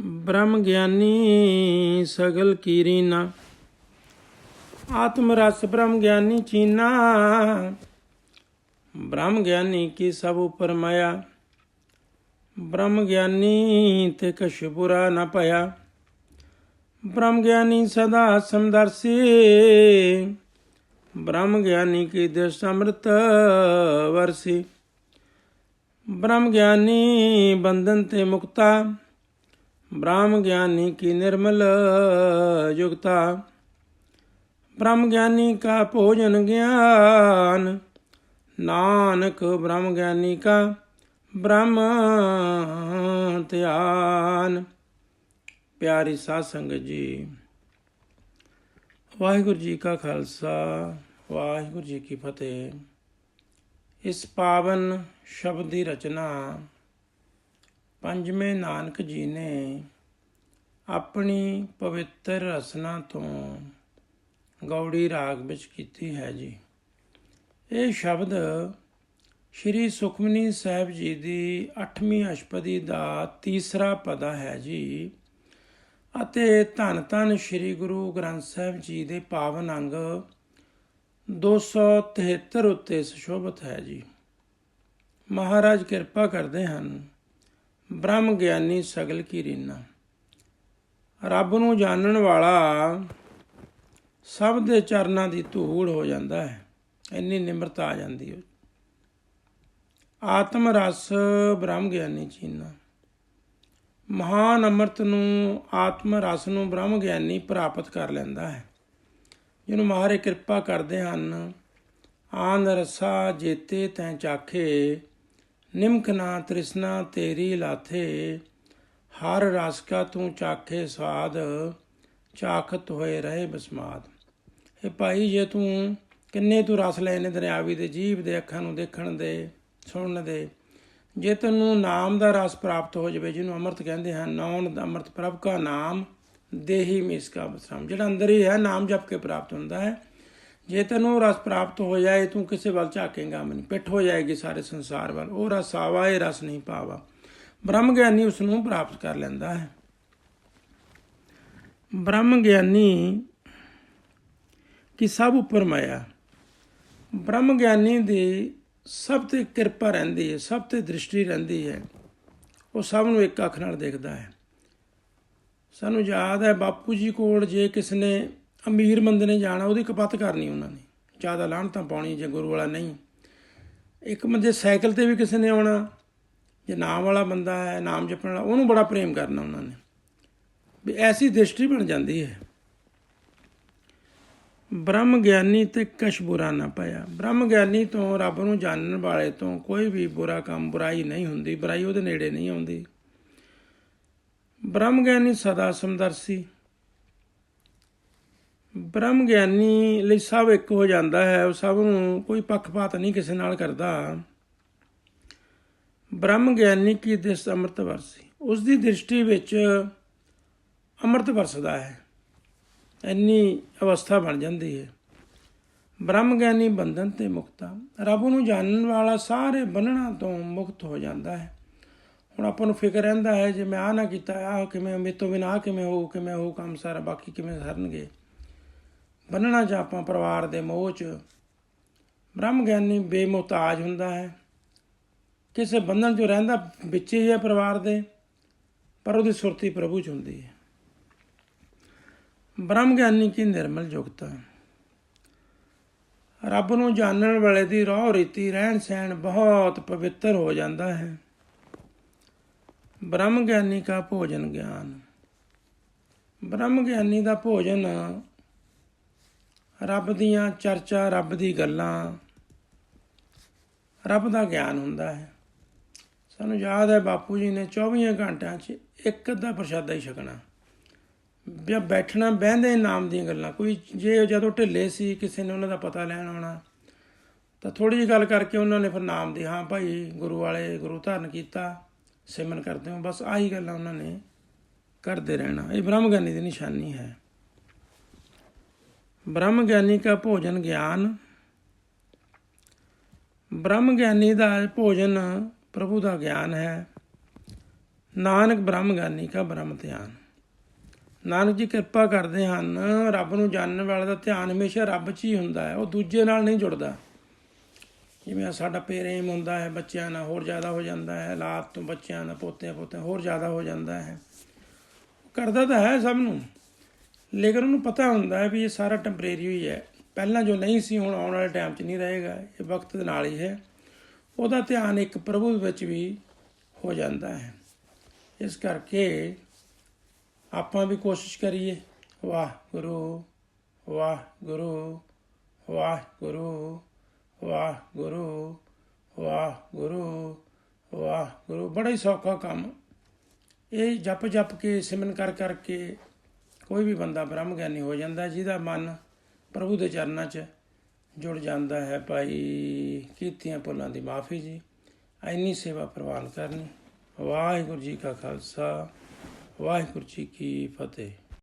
ਬ੍ਰਹਮ ਗਿਆਨੀ ਸਗਲ ਕੀਰੀਨਾ ਆਤਮ ਰਸ ਬ੍ਰਹਮ ਗਿਆਨੀ ਚੀਨਾ। ਬ੍ਰਹਮ ਗਿਆਨੀ ਕੀ ਸਭ ਉਪਰ ਮਾਇਆ। ਬ੍ਰਹਮ ਗਿਆਨੀ ਤੇ ਕਛ ਬੁਰਾ ਨਾ ਭਇਆ। ਬ੍ਰਹਮ ਗਿਆਨੀ ਸਦਾ ਸਮਦਰਸੀ ਬ੍ਰਹਮ ਗਿਆਨੀ ਕੀ ਦ੍ਰਿਸ਼ ਅੰਮ੍ਰਿਤ ਵਰਸੀ। ਬ੍ਰਹਮ ਗਿਆਨੀ ਬੰਧਨ ਤੇ ਮੁਕਤਾ। ਬ੍ਰਹਮ ਗਿਆਨੀ ਕੀ ਨਿਰਮਲ ਯੁਗਤਾ ਬ੍ਰਹਮ ਗਿਆਨੀ ਕਾ ਭੋਜਨ ਗਿਆਨ। ਨਾਨਕ ਬ੍ਰਹਮ ਗਿਆਨੀ ਕਾ ਬ੍ਰਹਮ ਧਿਆਨ। ਪਿਆਰੀ ਸਾਧ ਸੰਗਤ ਜੀ, ਵਾਹਿਗੁਰੂ ਜੀ ਕਾ ਖਾਲਸਾ, ਵਾਹਿਗੁਰੂ ਜੀ ਕੀ ਫਤਿਹ। ਇਸ ਪਾਵਨ ਸ਼ਬਦ ਦੀ ਰਚਨਾ ਪੰਜਵੇਂ ਨਾਨਕ ਜੀ ਨੇ ਆਪਣੀ ਪਵਿੱਤਰ ਰਸਨਾ ਤੋਂ ਗੌੜੀ ਰਾਗ ਵਿੱਚ ਕੀਤੀ ਹੈ ਜੀ। ਇਹ ਸ਼ਬਦ ਸ਼੍ਰੀ ਸੁਖਮਨੀ ਸਾਹਿਬ ਜੀ ਦੀ 8ਵੀਂ ਅਸ਼ਪਦੀ ਦਾ ਤੀਸਰਾ ਪਦਾ ਹੈ ਜੀ ਅਤੇ ਧੰਨ ਧੰਨ ਸ਼੍ਰੀ ਗੁਰੂ ਗ੍ਰੰਥ ਸਾਹਿਬ ਜੀ ਦੇ ਪਾਵਨ ਅੰਗ 273 ਉੱਤੇ ਸੁਸ਼ੋਭਿਤ ਹੈ ਜੀ। ਮਹਾਰਾਜ ਕਿਰਪਾ ਕਰਦੇ ਹਨ ਬ੍ਰਹਮ ਗਿਆਨੀ ਸਗਲ ਕੀ ਰੀਨਾ। ਰੱਬ ਨੂੰ ਜਾਣਨ ਵਾਲਾ ਸਭ ਦੇ ਚਰਨਾਂ ਦੀ ਧੂੜ ਹੋ ਜਾਂਦਾ ਹੈ। ਇੰਨੀ ਨਿਮਰਤਾ ਆ ਜਾਂਦੀ ਹੈ। ਆਤਮ ਰਸ ਬ੍ਰਹਮ ਗਿਆਨੀ ਚੀਨਾ। ਮਹਾਨ ਅੰਮ੍ਰਿਤ ਨੂੰ, ਆਤਮ ਰਸ ਨੂੰ ਬ੍ਰਹਮ ਗਿਆਨੀ ਪ੍ਰਾਪਤ ਕਰ ਲੈਂਦਾ ਹੈ। ਜਿਹਨੂੰ ਮਹਾਰੇ ਕਿਰਪਾ ਕਰਦੇ ਹਨ, ਆਨ ਰਸਾ ਜੇਤੇ ਤੈ ਚਾਖੇ ਨਿਮਕ ਨਾ ਤ੍ਰਿਸ਼ਨਾ ਤੇਰੀ ਲਾਥੇ, ਹਰ ਰਸ ਕਾ ਤੂੰ ਚਾਖੇ ਸਵਾਦ, ਚਾਖਤ ਹੋਏ ਰਹੇ ਬਸਮਾਦ। ਇਹ ਭਾਈ, ਜੇ ਤੂੰ ਕਿੰਨੇ ਤੂੰ ਰਸ ਲੈਨੇ ਦਰਿਆਵੀ ਦੇ ਜੀਵ ਦੇ ਅੱਖਾਂ ਨੂੰ ਦੇਖਣ ਦੇ, ਸੁਣਨ ਦੇ, ਜੇ ਤੈਨੂੰ ਨਾਮ ਦਾ ਰਸ ਪ੍ਰਾਪਤ ਹੋ ਜਾਵੇ, ਜਿਹਨੂੰ ਅੰਮ੍ਰਿਤ ਕਹਿੰਦੇ ਹਨ ਨਾਮ ਦਾ ਅੰਮ੍ਰਿਤ ਪ੍ਰਭ ਕਾ ਨਾਮ, ਦੇਹੀ ਮਿਸ ਕਾ ਬਸਰਾਮ। ਜਿਹੜਾ ਅੰਦਰ ਹੀ ਹੈ, ਨਾਮ ਜਪ ਕੇ ਪ੍ਰਾਪਤ ਹੁੰਦਾ ਹੈ ਜੇ ਤੈਨੂੰ ਰਸ ਪ੍ਰਾਪਤ ਹੋ ਜਾਏ, ਤੂੰ ਕਿਸੇ ਵੱਲ ਝਾਕੇਗਾ ਨਹੀਂ। ਪਿੱਠ ਹੋ ਜਾਏਗੀ ਸਾਰੇ ਸੰਸਾਰ ਵੱਲ। ਉਹ ਰਸ ਆਵਾ, ਇਹ ਰਸ ਨਹੀਂ ਪਾਵਾ। ਬ੍ਰਹਮ ਗਿਆਨੀ ਉਸ ਨੂੰ ਪ੍ਰਾਪਤ ਕਰ ਲੈਂਦਾ ਹੈ। ਬ੍ਰਹਮ ਗਿਆਨੀ ਕਿ ਸਭ ਉੱਪਰ ਮਾਇਆ? ਬ੍ਰਹਮ ਗਿਆਨੀ ਦੀ ਸਭ ਤੇ ਕਿਰਪਾ ਰਹਿੰਦੀ ਹੈ, ਸਭ ਤੇ ਦ੍ਰਿਸ਼ਟੀ ਰਹਿੰਦੀ ਹੈ। ਉਹ ਸਭ ਨੂੰ ਇੱਕ ਅੱਖ ਨਾਲ ਦੇਖਦਾ ਹੈ। ਸਾਨੂੰ ਯਾਦ ਹੈ, ਬਾਪੂ ਜੀ ਕੋਲ ਜੇ ਕਿਸ ਨੇ ਅਮੀਰ ਬੰਦੇ ਨੇ ਜਾਣਾ, ਉਹਦੀ ਕਪੱਤ ਕਰਨੀ ਉਹਨਾਂ ਨੇ। ਜ਼ਿਆਦਾ ਲਾਹਣਤਾਂ ਪਾਉਣੀ, ਜੇ ਗੁਰੂ ਵਾਲਾ ਨਹੀਂ। ਇੱਕ ਬੰਦੇ ਸਾਈਕਲ ਤੇ ਵੀ ਕਿਸੇ ਨੇ ਆਉਣਾ, ਜੇ ਨਾਮ ਵਾਲਾ ਬੰਦਾ ਹੈ, ਨਾਮ ਜਪਣ ਵਾਲਾ, ਉਹਨੂੰ ਬੜਾ ਪ੍ਰੇਮ ਕਰਨਾ ਉਹਨਾਂ ਨੇ। ਵੀ ਐਸੀ ਦ੍ਰਿਸ਼ਟੀ ਬਣ ਜਾਂਦੀ ਹੈ। ਬ੍ਰਹਮ ਗਿਆਨੀ ਤੇ ਕਛ ਬੁਰਾ ਨਾ ਪਾਇਆ। ਬ੍ਰਹਮ ਗਿਆਨੀ ਤੋਂ ਰੱਬ ਨੂੰ ਜਾਣਨ ਵਾਲੇ ਤੋਂ ਕੋਈ ਵੀ ਬੁਰਾ ਕੰਮ, ਬੁਰਾਈ ਨਹੀਂ ਹੁੰਦੀ। ਬੁਰਾਈ ਉਹਦੇ ਨੇੜੇ ਨਹੀਂ ਆਉਂਦੀ। ਬ੍ਰਹਮ ਗਿਆਨੀ ਸਦਾ ਸਮਦਰਸੀ। ਬ੍ਰਹਮ ਗਿਆਨੀ ਲਈ ਸਭ ਇੱਕ ਹੋ ਜਾਂਦਾ ਹੈ, ਉਹ ਸਭ ਨੂੰ ਕੋਈ ਪੱਖਪਾਤ ਨਹੀਂ ਕਿਸੇ ਨਾਲ ਕਰਦਾ। ਬ੍ਰਹਮ ਗਿਆਨੀ ਕੀ ਦਿਸ ਅੰਮ੍ਰਿਤ ਵਰਸੀ? ਉਸ ਦੀ ਦ੍ਰਿਸ਼ਟੀ ਵਿੱਚ ਅੰਮ੍ਰਿਤ ਵਰਸਦਾ ਹੈ। ਇੰਨੀ ਅਵਸਥਾ ਬਣ ਜਾਂਦੀ ਹੈ। ਬ੍ਰਹਮ ਗਿਆਨੀ ਬੰਧਨ ਤੇ ਮੁਕਤਾ ਰੱਬ ਨੂੰ ਜਾਣਨ ਵਾਲਾ ਸਾਰੇ ਬੰਧਨਾਂ ਤੋਂ ਮੁਕਤ ਹੋ ਜਾਂਦਾ ਹੈ। ਹੁਣ ਆਪਾਂ ਨੂੰ ਫਿਕਰ ਰਹਿੰਦਾ ਹੈ, ਜੇ ਮੈਂ ਆ ਨਾ ਕੀਤਾ ਆ ਕਿਵੇਂ, ਮੇਰੇ ਤੋਂ ਬਿਨਾਂ ਕਿਵੇਂ ਹੋ ਕਿਵੇਂ ਹੋਊ ਕੰਮ ਸਾਰਾ, ਬਾਕੀ ਕਿਵੇਂ ਸਰਨਗੇ? ਬੰਨਣਾ ਚ ਆਪਾਂ ਪਰਿਵਾਰ ਦੇ ਮੋਹ ਚ ਬ੍ਰਹਮ ਗਿਆਨੀ ਬੇਮੁਹਤਾਜ ਹੁੰਦਾ ਹੈ। ਕਿਸੇ ਬੰਧਨ ਚ ਰਹਿੰਦਾ ਵਿੱਚ ਹੀ ਹੈ ਪਰਿਵਾਰ ਦੇ, ਪਰ ਉਹਦੀ ਸੁਰਤੀ ਪ੍ਰਭੂ ਚ ਹੁੰਦੀ ਹੈ। ਬ੍ਰਹਮ ਗਿਆਨੀ ਕੀ ਨਿਰਮਲ ਯੁਗਤਾ ਰੱਬ ਨੂੰ ਜਾਣਨ ਵਾਲੇ ਦੀ ਰੋਹ ਰੀਤੀ ਰਹਿਣ ਸਹਿਣ ਬਹੁਤ ਪਵਿੱਤਰ ਹੋ ਜਾਂਦਾ ਹੈ। ਬ੍ਰਹਮ ਗਿਆਨੀ ਕਾ ਭੋਜਨ ਗਿਆਨ। ਬ੍ਰਹਮ ਗਿਆਨੀ ਦਾ ਭੋਜਨ ਰੱਬ ਦੀਆਂ ਚਰਚਾ, ਰੱਬ ਦੀ ਗੱਲਾਂ। ਰੱਬ ਦਾ ਗਿਆਨ ਹੁੰਦਾ ਹੈ। ਸਾਨੂੰ ਯਾਦ ਹੈ ਬਾਪੂ ਜੀ ਨੇ 24 ਘੰਟਿਆਂ 'ਚ ਇੱਕ ਅੱਧਾ ਪ੍ਰਸ਼ਾਦਾ ਹੀ ਛਕਣਾ। ਜਾਂ ਬੈਠਣਾ, ਬਹਿੰਦੇ ਨਾਮ ਦੀਆਂ ਗੱਲਾਂ। ਕੋਈ ਜੇ ਜਦੋਂ ਢਿੱਲੇ ਸੀ, ਕਿਸੇ ਨੇ ਉਹਨਾਂ ਦਾ ਪਤਾ ਲੈਣ ਆਉਣਾ, ਤਾਂ ਥੋੜੀ ਜਿਹੀ ਗੱਲ ਕਰਕੇ ਉਹਨਾਂ ਨੇ ਫਿਰ ਨਾਮ ਦੀ, ਹਾਂ ਭਾਈ, ਗੁਰੂ ਵਾਲੇ, ਗੁਰੂ ਧਾਰਨ ਕੀਤਾ, ਸਿਮਰਨ ਕਰਦੇ ਹੋ। ਬਸ ਆਹੀ ਗੱਲਾਂ ਉਹਨਾਂ ਨੇ ਕਰਦੇ ਰਹਿਣਾ। ਇਹ ਬ੍ਰਹਮ ਗਿਆਨੀ ਦੀ ਨਿਸ਼ਾਨੀ ਹੈ। ਬ੍ਰਹਮ ਗਿਆਨੀ ਕਾ ਭੋਜਨ ਗਿਆਨ। ਬ੍ਰਹਮ ਗਿਆਨੀ ਦਾ ਭੋਜਨ ਪ੍ਰਭੂ ਦਾ ਗਿਆਨ ਹੈ। ਨਾਨਕ ਬ੍ਰਹਮ ਗਿਆਨੀ ਕਾ ਬ੍ਰਹਮ ਧਿਆਨ। ਨਾਨਕ ਜੀ ਕਿਰਪਾ ਕਰਦੇ ਹਨ, ਰੱਬ ਨੂੰ ਜਾਣਨ ਵਾਲੇ ਦਾ ਧਿਆਨ ਹਮੇਸ਼ਾ ਰੱਬ 'ਚ ਹੀ ਹੁੰਦਾ ਹੈ, ਉਹ ਦੂਜੇ ਨਾਲ ਨਹੀਂ ਜੁੜਦਾ। ਜਿਵੇਂ ਸਾਡਾ ਪ੍ਰੇਮ ਹੁੰਦਾ ਹੈ, ਬੱਚਿਆਂ ਨਾਲ ਹੋਰ ਜ਼ਿਆਦਾ ਹੋ ਜਾਂਦਾ ਹੈ, ਹਾਲਾਤ ਤੋਂ ਬੱਚਿਆਂ ਨਾਲ ਪੋਤਿਆਂ ਪੋਤਿਆਂ ਹੋਰ ਜ਼ਿਆਦਾ ਹੋ ਜਾਂਦਾ ਹੈ। ਕਰਦਾ ਤਾਂ ਹੈ ਸਭ ਨੂੰ। ਲੇਕਿਨ ਉਹਨੂੰ ਪਤਾ ਹੁੰਦਾ ਹੈ ਵੀ ਇਹ ਸਾਰਾ ਟੈਂਪਰੇਰੀ ਹੀ ਹੈ। ਪਹਿਲਾਂ ਜੋ ਨਹੀਂ ਸੀ, ਹੁਣ ਆਉਣ ਵਾਲੇ ਟਾਈਮ 'ਚ ਨਹੀਂ ਰਹੇਗਾ। ਇਹ ਵਕਤ ਦੇ ਨਾਲ ਹੀ ਹੈ। ਉਹਦਾ ਧਿਆਨ ਇੱਕ ਪ੍ਰਭੂ ਵਿੱਚ ਵੀ ਹੋ ਜਾਂਦਾ ਹੈ। ਇਸ ਕਰਕੇ ਆਪਾਂ ਵੀ ਕੋਸ਼ਿਸ਼ ਕਰੀਏ। ਵਾਹ ਗੁਰੂ ਵਾਹ ਗੁਰੂ ਵਾਹ ਗੁਰੂ ਵਾਹ ਗੁਰੂ ਵਾਹ ਗੁਰੂ ਵਾਹ ਗੁਰੂ ਬੜਾ ਹੀ ਸੌਖਾ ਕੰਮ। ਇਹ ਜਪ ਜਪ ਕੇ ਸਿਮਨ ਕਰ ਕਰਕੇ ਕੋਈ ਵੀ ਬੰਦਾ ਬ੍ਰਹਮ ਗਿਆਨੀ ਹੋ ਜਾਂਦਾ, ਜਿਹਦਾ ਮਨ ਪ੍ਰਭੂ ਦੇ ਚਰਨਾਂ 'ਚ ਜੁੜ ਜਾਂਦਾ ਹੈ, ਭਾਈ ਕੀਤੀਆਂ ਭੁੱਲਾਂ ਦੀ ਮਾਫੀ ਜੀ। ਐਨੀ ਸੇਵਾ ਪ੍ਰਵਾਨ ਕਰਨੀ। ਵਾਹਿਗੁਰੂ ਜੀ ਕਾ ਖਾਲਸਾ, ਵਾਹਿਗੁਰੂ ਜੀ ਕੀ ਫਤਿਹ।